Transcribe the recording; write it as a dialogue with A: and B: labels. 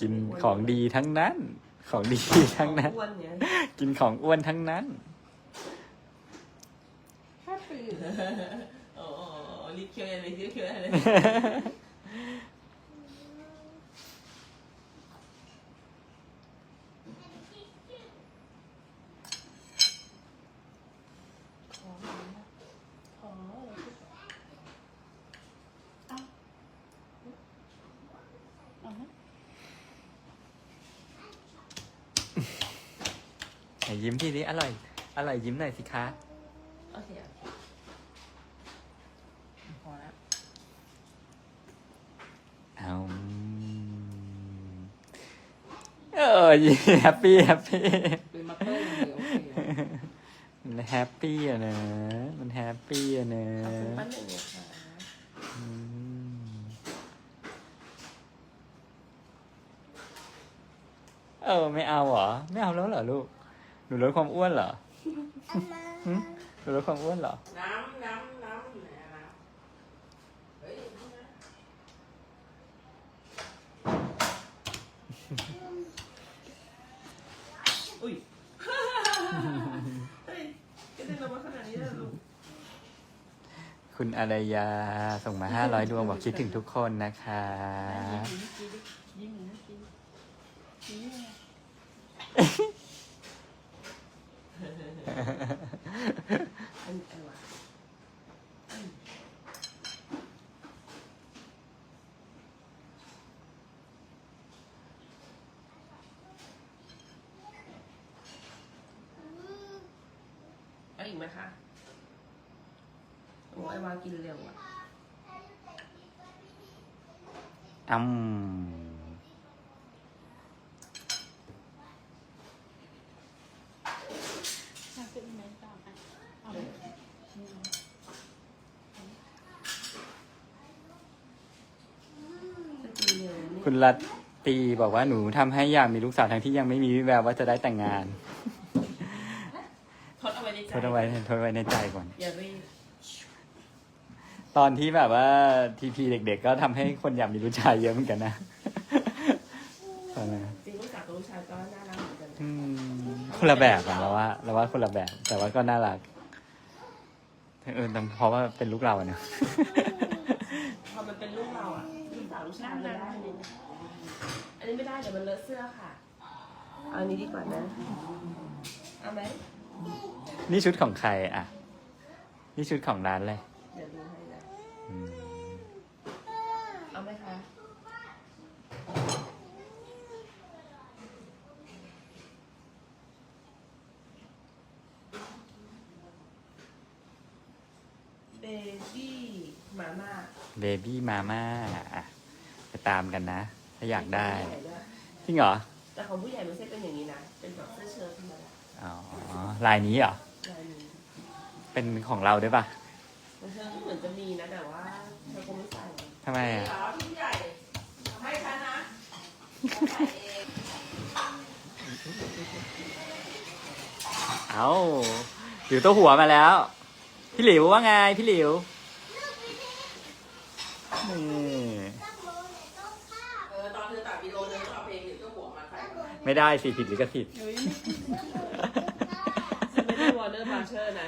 A: กินของดีทั้งนั้น ของดีทั้งนั้น
B: อ้วนเนี่ย
A: กินของอ้วนทั้งนั้น
C: แค่ปี้
B: โอ้โหรีบเคี้ยวอะไรรีบเคี้ยวอะไร
C: ขอมาขออะไรที่เอาเอาฮะ
A: ไหน ยิ้มทีนี้อร่อย อร่อยยิ้มหน่อยสิคะ
B: โอเคโอเคพอแล้ว
A: เอาเออยิ้มแฮปปี้แฮปปี้
C: เป็นมาเตอร์อย่างเดียวโอเค
A: มันแฮปปี้อะนะ มันแฮปปี้อะนะ
B: ขอบคุณป้าหนึ่งนะคะ
A: อืมเออไม่เอาเหรอ ไม่เอาแล้วเหรอลูก หนูลดความอ้วนเหรอหึหนูลดความอ้วนเหรอ
B: น้ำน้ำน้ำอยู่ไหนอะน้ำเฮ้ยนี่นะอุ้ย เฮ้ยกระเด็นออกมาขนาดนี้เลยลูก
A: คุณอารยาส่งมาห้าร้อยดวงบอกคิดถึงทุกคนนะคะ
C: ยิ้มหน่อยนะยิ้มยิ้มหน่อย
B: อันนี้อะไรวะเอาอีกไหมคะโอ้ไอวากินเร็วอะ
A: อืม
C: อยากเป็นไหมตามอะเอาไหมอืม
B: จะกินเร็วนี่
A: คุณรัตตีบอกว่าหนูทำให้อยากมีลูกสาวทั้งที่ยังไม่มีวิแววว่าจะได้แต่งงาน
B: ทดเอาไว้ในใจ
A: ทดเอาไว้ทดเอาไว้ในใจก่อน
B: อย่ารีบ
A: ตอนที่แบบว่าทีพีเด็ก ๆ ก็ทำให้คนอยากมีลูกชายเยอะเหมือนกันนะตอนนั้น
B: จริงลูกสาวกับลูกชายก็น่ารักเหมือนกันนะ
A: อืมคนละแบบอะเราว่าเราว่าคนละแบบ แต่ว่าก็น่ารักเออแต่เพราะว่าเป็นลูกเราอะเนอะ
B: พอมันเป็นลูกเราอะลูก สาวลูกชายมันได้อันนี้นะอันนี้ไม่ได้เดี๋ยวมันเลอะเสื้อค่ะ เอาอันนี้ดีกว่านะ เอาไหม
A: นี่ชุดของใครอะนี่ชุดของร้านเลย
B: เดี๋ยวดูให้นะ
A: อืม
B: เอาไหมคะ เบบี้มาม่า
A: เบบี้มาม่าอะไป ตามกันนะ ถ้าอยากได้
B: ใหญ่วย
A: จริงเหรอ
B: แต่ของผู้ใหญ่ไม่ใช่เป็นอย่างนี้นะ เป็นแบบเสื้อเชิ้ตธรรมดา
A: อ๋อลายนี้เหรอ
B: ลายนี้
A: เป็นของเราด้วยปะ
B: มันเชิงเหมือนจะมีนะแต่ว่าเธอคงไม่ใส่
A: ทำไมอะ
B: ผู้ใหญ่ไม่ฉันนะ
A: เอาหลิวตัวหัวมาแล้ว พี่หลิวว่าไงพี่หลิวนี่ ไม่ได้สิผิดลิขสิทธิ์
C: เฮ้ย
B: ฉันไม่ได้วอร์เนอร์บัชเชอร์นะ